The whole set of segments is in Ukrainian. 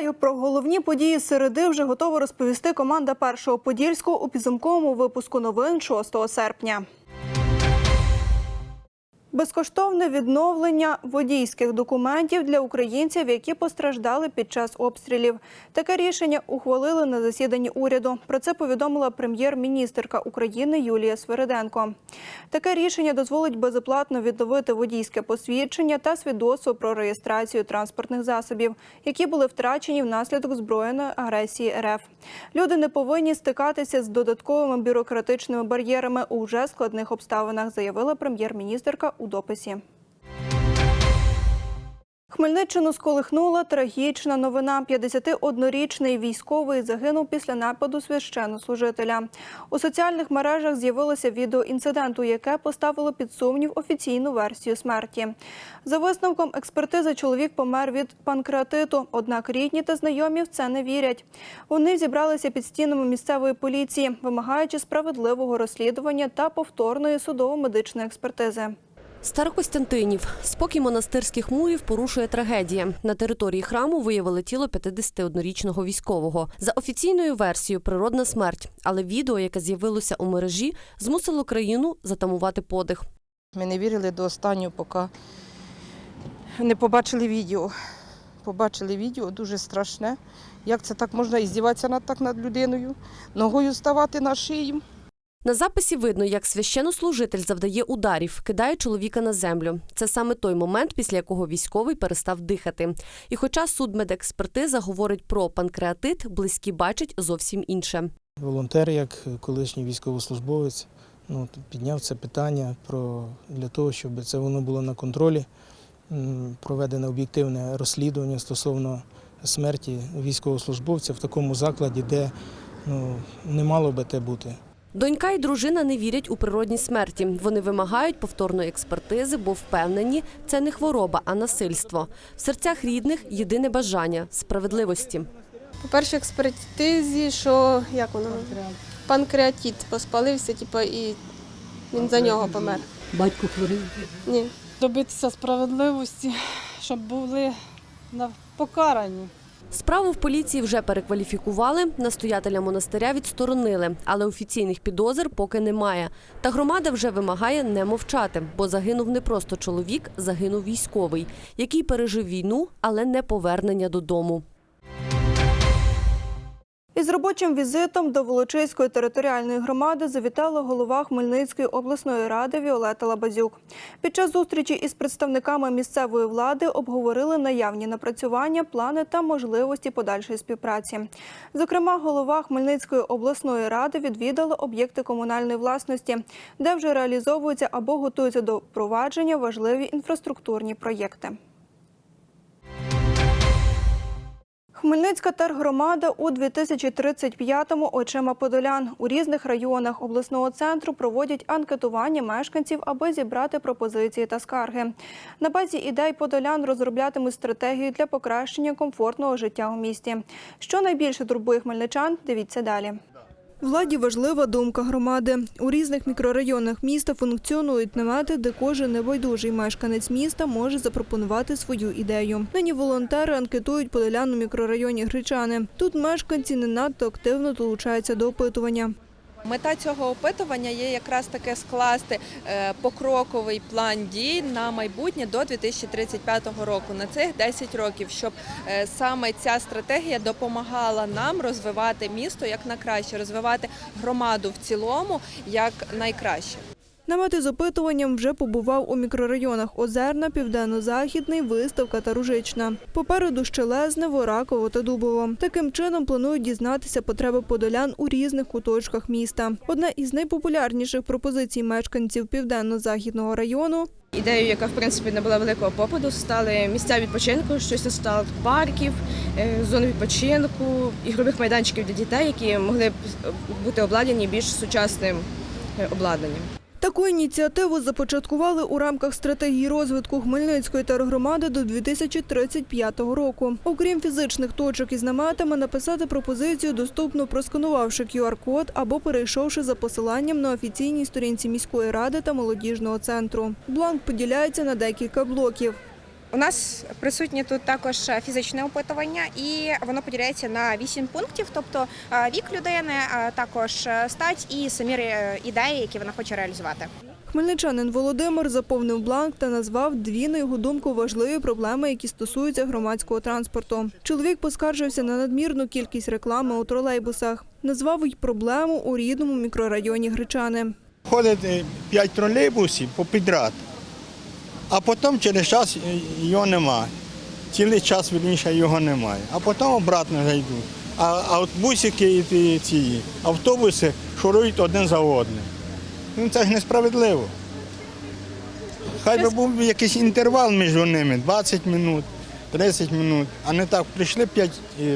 Вітаю про головні події середи. Вже готова розповісти команда першого подільського у підсумковому випуску новин 6 серпня. Безкоштовне відновлення водійських документів для українців, які постраждали під час обстрілів. Таке рішення ухвалили на засіданні уряду. Про це повідомила прем'єр-міністерка України Юлія Свериденко. Таке рішення дозволить безоплатно відновити водійське посвідчення та свідоцтво про реєстрацію транспортних засобів, які були втрачені внаслідок збройної агресії РФ. Люди не повинні стикатися з додатковими бюрократичними бар'єрами у вже складних обставинах, заявила прем'єр-міністерка у дописі. Хмельниччину сколихнула трагічна новина. 51-річний військовий загинув після нападу священнослужителя. У соціальних мережах з'явилося відео інциденту, яке поставило під сумнів офіційну версію смерті. За висновком експертизи, чоловік помер від панкреатиту. Однак рідні та знайомі в це не вірять. Вони зібралися під стінами місцевої поліції, вимагаючи справедливого розслідування та повторної судово-медичної експертизи. Старокостянтинів. Спокій монастирських мурів порушує трагедія. На території храму виявили тіло 51-річного військового. За офіційною версією природна смерть, але відео, яке з'явилося у мережі, змусило країну затамувати подих. Ми не вірили до останнього, поки не побачили відео. Побачили відео дуже страшне. Як це так можна іздіватися над так над людиною, ногою ставати на шию. На записі видно, як священнослужитель завдає ударів, кидає чоловіка на землю. Це саме той момент, після якого військовий перестав дихати. І хоча судмедекспертиза говорить про панкреатит, близькі бачать зовсім інше. Волонтер, як колишній військовослужбовець, ну, підняв це питання про, для того, щоб це воно було на контролі, проведене об'єктивне розслідування стосовно смерті військовослужбовця в такому закладі, де ну, не мало би те бути. Донька і дружина не вірять у природні смерті. Вони вимагають повторної експертизи, бо впевнені, це не хвороба, а насильство. В серцях рідних єдине бажання справедливості. По першій експертизі, що як воно? Панкреатит поспалився, типу, і він за нього помер. Батько хворий. Ні. добитися справедливості, щоб були на- покарані. Справу в поліції вже перекваліфікували, настоятеля монастиря відсторонили, але офіційних підозр поки немає. Та громада вже вимагає не мовчати, бо загинув не просто чоловік, загинув військовий, який пережив війну, але не повернення додому. Із робочим візитом до Волочиської територіальної громади завітала голова Хмельницької обласної ради Віолета Лабазюк. Під час зустрічі із представниками місцевої влади обговорили наявні напрацювання, плани та можливості подальшої співпраці. Зокрема, голова Хмельницької обласної ради відвідала об'єкти комунальної власності, де вже реалізовуються або готуються до впровадження важливі інфраструктурні проєкти. Хмельницька тергромада у 2035-му очима подолян. У різних районах обласного центру проводять анкетування мешканців, аби зібрати пропозиції та скарги. На базі ідей подолян розроблятимуть стратегію для покращення комфортного життя у місті. Що найбільше турбує хмельничан, дивіться далі. Владі важлива думка громади. У різних мікрорайонах міста функціонують намети, де кожен небайдужий мешканець міста може запропонувати свою ідею. Нині волонтери анкетують подолян у мікрорайоні Гречани. Тут мешканці не надто активно долучаються до опитування. Мета цього опитування є якраз таке скласти е, покроковий план дій на майбутнє до 2035 року, на цих 10 років, щоб е, саме ця стратегія допомагала нам розвивати місто як на краще, розвивати громаду в цілому як найкраще. Намети з опитуванням вже побував у мікрорайонах Озерна, Південно-Західний, Виставка та Ружична. Попереду Щелезне, Вораково та Дубово. Таким чином планують дізнатися потреби подолян у різних куточках міста. Одна із найпопулярніших пропозицій мешканців Південно-Західного району Ідеєю, яка в принципі не була великого попаду, стали місця відпочинку, щось стало парків, е, зони відпочинку, ігрових майданчиків для дітей, які могли б бути обладнані більш сучасним е, обладнанням. Таку ініціативу започаткували у рамках стратегії розвитку Хмельницької тергромади до 2035 року. Окрім фізичних точок із наметами, написати пропозицію доступно просканувавши QR-код або перейшовши за посиланням на офіційній сторінці міської ради та молодіжного центру. Бланк поділяється на декілька блоків. У нас присутнє тут також фізичне опитування, і воно поділяється на вісім пунктів, тобто е, вік людини, е, також е, стать і самі ідеї, які вона хоче реалізувати. Хмельничанин Володимир заповнив бланк та назвав дві, на його думку, важливі проблеми, які стосуються громадського транспорту. Чоловік поскаржився на надмірну кількість реклами у тролейбусах. Назвав й проблему у рідному мікрорайоні Гречани. Ходить п'ять тролейбусів попідряд, а потім через час е, його нема. Цілий час вірніше його немає. А потім обратно зайдуть. А, а от бусики і ці автобуси шурують один за одним. Ну це ж несправедливо. Хай би був якийсь інтервал між ними 20 минут, 30 минут, а не так, прийшли 5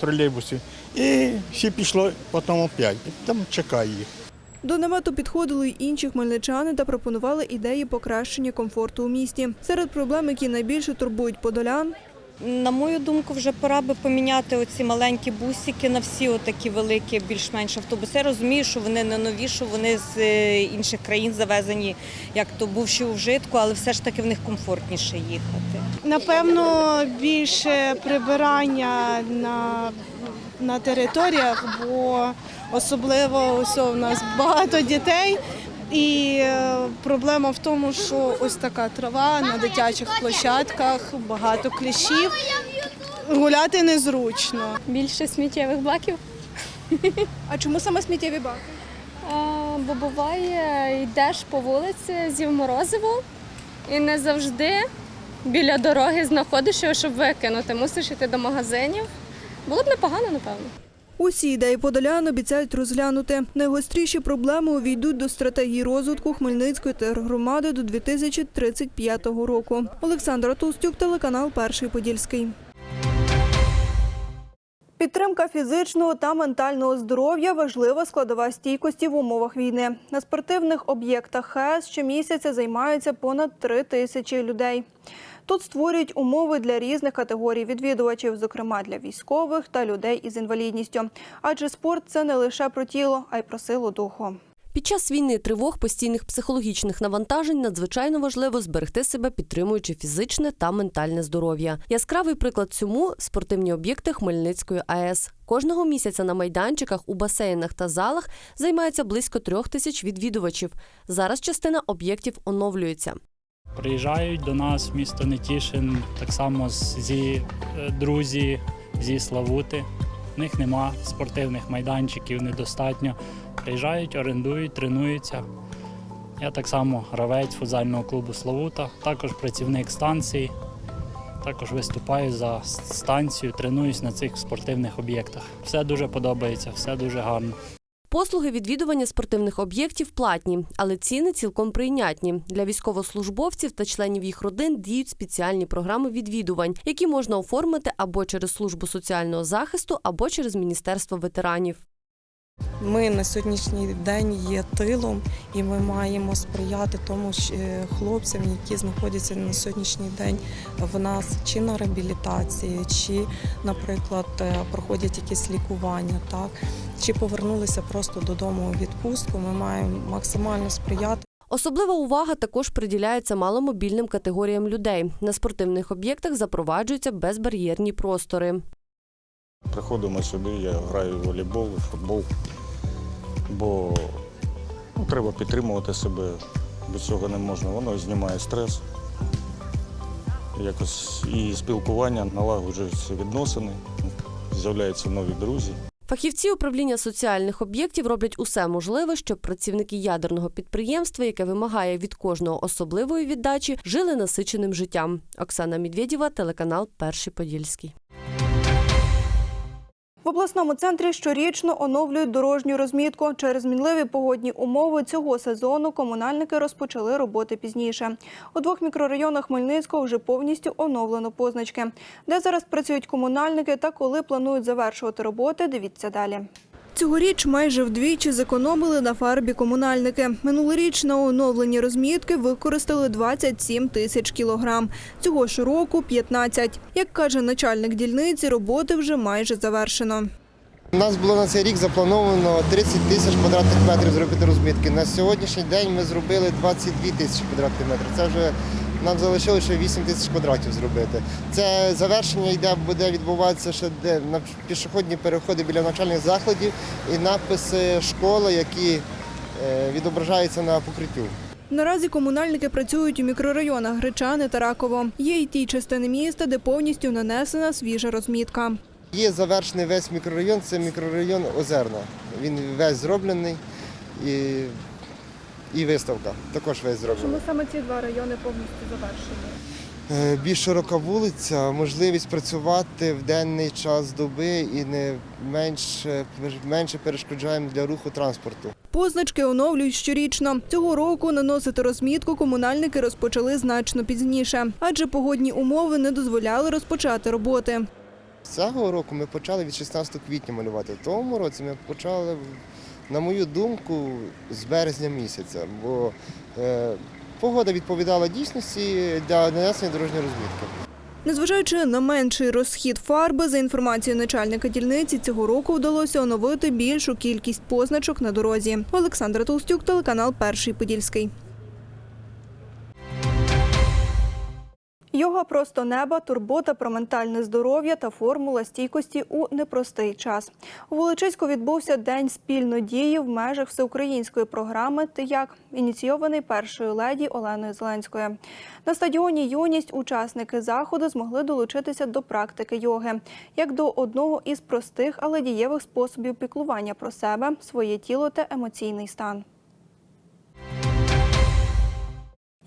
тролейбусів і всі пішло потім 5. Там чекає їх. До намету підходили й інші хмельничани та пропонували ідеї покращення комфорту у місті. Серед проблем, які найбільше турбують подолян, На мою думку, вже пора би поміняти оці маленькі бусики на всі отакі великі, більш-менш автобуси. Я розумію, що вони не нові, що вони з е, інших країн завезені, як то бувши у вжитку, але все ж таки в них комфортніше їхати. Напевно, більше прибирання на, на територіях, бо особливо ось у нас багато дітей. І е, проблема в тому, що ось така трава на дитячих площадках, багато кліщів. Гуляти незручно. Більше сміттєвих баків. а чому саме сміттєві баки? А, бо буває, йдеш по вулиці, з'їв морозиво і не завжди біля дороги знаходиш його, щоб викинути. Мусиш йти до магазинів. Було б непогано, напевно. Усі ідеї подолян обіцяють розглянути. Найгостріші проблеми увійдуть до стратегії розвитку Хмельницької тергромади до 2035 року. Олександра Толстюк, телеканал Перший Подільський. Підтримка фізичного та ментального здоров'я важлива складова стійкості в умовах війни. На спортивних об'єктах ХЕС щомісяця займаються понад три тисячі людей. Тут створюють умови для різних категорій відвідувачів, зокрема для військових та людей із інвалідністю. Адже спорт це не лише про тіло, а й про силу духу. Під час війни тривог постійних психологічних навантажень надзвичайно важливо зберегти себе, підтримуючи фізичне та ментальне здоров'я. Яскравий приклад цьому спортивні об'єкти Хмельницької АЕС. Кожного місяця на майданчиках, у басейнах та залах займається близько трьох тисяч відвідувачів. Зараз частина об'єктів оновлюється. Приїжджають до нас в місто Нетішин, так само зі е, друзі зі Славути. В них нема спортивних майданчиків, недостатньо. Приїжджають, орендують, тренуються. Я так само гравець футзального клубу Славута, також працівник станції. Також виступаю за станцію, тренуюсь на цих спортивних об'єктах. Все дуже подобається, все дуже гарно. Послуги відвідування спортивних об'єктів платні, але ціни цілком прийнятні. Для військовослужбовців та членів їх родин діють спеціальні програми відвідувань, які можна оформити або через службу соціального захисту, або через міністерство ветеранів. Ми на сьогоднішній день є тилом, і ми маємо сприяти тому е, хлопцям, які знаходяться на сьогоднішній день в нас чи на реабілітації, чи, наприклад, е, проходять якісь лікування, так чи повернулися просто додому у відпустку. Ми маємо максимально сприяти. Особлива увага також приділяється маломобільним категоріям людей. На спортивних об'єктах запроваджуються безбар'єрні простори. Приходимо сюди, я граю в волейбол, в футбол, бо ну, треба підтримувати себе, без цього не можна. Воно знімає стрес. Якось і спілкування, налагоджуються відносини, з'являються нові друзі. Фахівці управління соціальних об'єктів роблять усе можливе, щоб працівники ядерного підприємства, яке вимагає від кожного особливої віддачі, жили насиченим життям. Оксана Медведєва, телеканал Перший Подільський. В обласному центрі щорічно оновлюють дорожню розмітку. Через мінливі погодні умови цього сезону комунальники розпочали роботи пізніше. У двох мікрорайонах Хмельницького вже повністю оновлено позначки. Де зараз працюють комунальники та коли планують завершувати роботи, дивіться далі. Цьогоріч майже вдвічі зекономили на фарбі комунальники. Минулоріч на оновлені розмітки використали 27 тисяч кілограм. Цього ж року – 15. Як каже начальник дільниці, роботи вже майже завершено. У нас було на цей рік заплановано 30 тисяч квадратних метрів зробити розмітки. На сьогоднішній день ми зробили 22 тисячі квадратних метрів. Це вже Нам залишилося ще 8 тисяч квадратів зробити. Це завершення йде, буде відбуватися ще де на пішохідні переходи біля навчальних закладів і написи школи, які е, відображаються на покриттю. Наразі комунальники працюють у мікрорайонах Гречани та Раково. Є й ті частини міста, де повністю нанесена свіжа розмітка. Є завершений весь мікрорайон, це мікрорайон Озерна. Він весь зроблений і, і виставка також весь зроблений. саме ці два райони повністю завершені? Е, Більш широка вулиця, можливість працювати в денний час доби і не менше, менше перешкоджаємо для руху транспорту. Позначки оновлюють щорічно. Цього року наносити розмітку комунальники розпочали значно пізніше, адже погодні умови не дозволяли розпочати роботи. Цього року ми почали від 16 квітня малювати. В тому році ми почали, на мою думку, з березня місяця, бо е, погода відповідала дійсності для нанесення дорожньої розмітки. Незважаючи на менший розхід фарби, за інформацією начальника дільниці, цього року вдалося оновити більшу кількість позначок на дорозі. Олександра Толстюк, телеканал Перший Подільський. Йога просто неба, турбота про ментальне здоров'я та формула стійкості у непростий час. У Волочиську відбувся день спільної дії в межах всеукраїнської програми «Тияк», ініційований першою леді Оленою Зеленською. На стадіоні Юність учасники заходу змогли долучитися до практики йоги як до одного із простих, але дієвих способів піклування про себе, своє тіло та емоційний стан.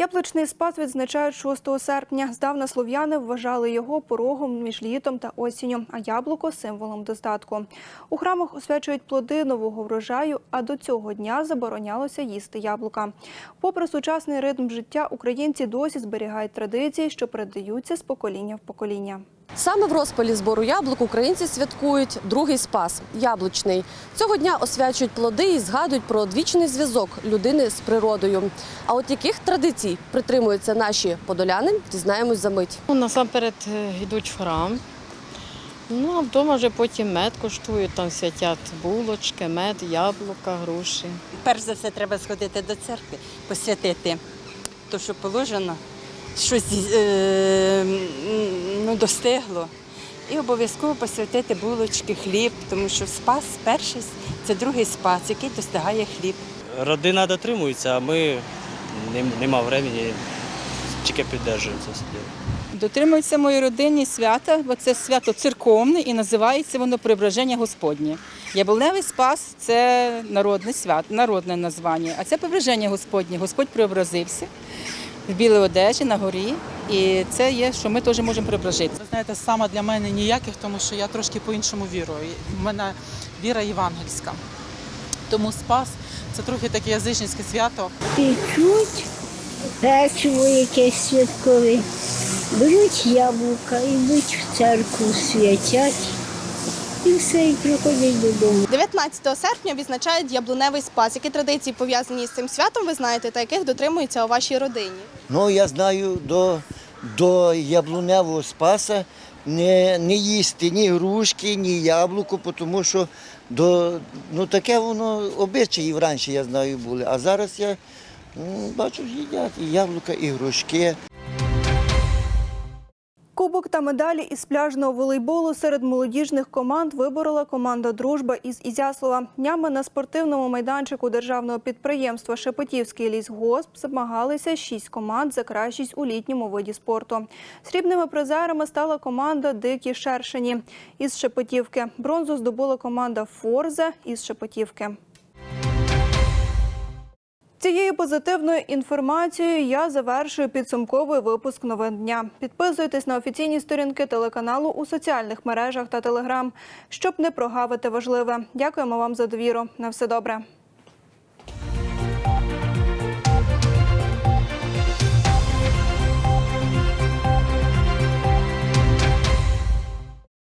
Яблучний спас відзначають 6 серпня. Здавна слов'яни вважали його порогом між літом та осінню, а яблуко символом достатку. У храмах освячують плоди нового врожаю, а до цього дня заборонялося їсти яблука. Попри сучасний ритм життя, українці досі зберігають традиції, що передаються з покоління в покоління. Саме в розпалі збору яблук українці святкують другий спас яблучний. Цього дня освячують плоди і згадують про одвічний зв'язок людини з природою. А от яких традицій притримуються наші подоляни, дізнаємось за мить. Ну, Насамперед е, йдуть в храм. Ну, а вдома вже потім мед коштують, там святять булочки, мед, яблука, груші. Перш за все треба сходити до церкви, посвятити то, що положено, щось е, ну, достигло. І обов'язково посвятити булочки, хліб, тому що спас перший це другий спас, який достигає хліб. Родина дотримується, а ми не, нема времени, тільки підтримуємо це все. Дотримуються моїй родині свята, бо це свято церковне і називається воно Преображення Господнє. Яблуневий спас це народне свято, народне названня, а це Преображення Господнє. Господь преобразився в білій одежі на горі, і це є, що ми теж можемо. Ви знаєте, саме для мене ніяких, тому що я трошки по-іншому вірую. У мене віра євангельська. Тому спас це трохи таке язичницьке свято. Печуть печиво якесь святкове, беруть яблука, йдуть в церкву, святять і все, і приходять додому. 19 серпня відзначають яблуневий спас. Які традиції пов'язані з цим святом, ви знаєте, та яких дотримуються у вашій родині? Ну, я знаю, до, до яблуневого спаса не, не їсти ні грушки, ні яблуко, тому що до, ну, таке воно обичаї раніше, я знаю, були. А зараз я м, бачу, їдять і яблука, і грушки. Кубок та медалі із пляжного волейболу серед молодіжних команд виборола команда Дружба із Ізяслава. Днями на спортивному майданчику державного підприємства Шепетівський лісгосп змагалися шість команд за кращість у літньому виді спорту. Срібними призерами стала команда Дикі Шершені із Шепетівки. Бронзу здобула команда Форзе із Шепетівки. Цією позитивною інформацією я завершую підсумковий випуск новин дня. Підписуйтесь на офіційні сторінки телеканалу у соціальних мережах та телеграм, щоб не прогавити важливе. Дякуємо вам за довіру. На все добре.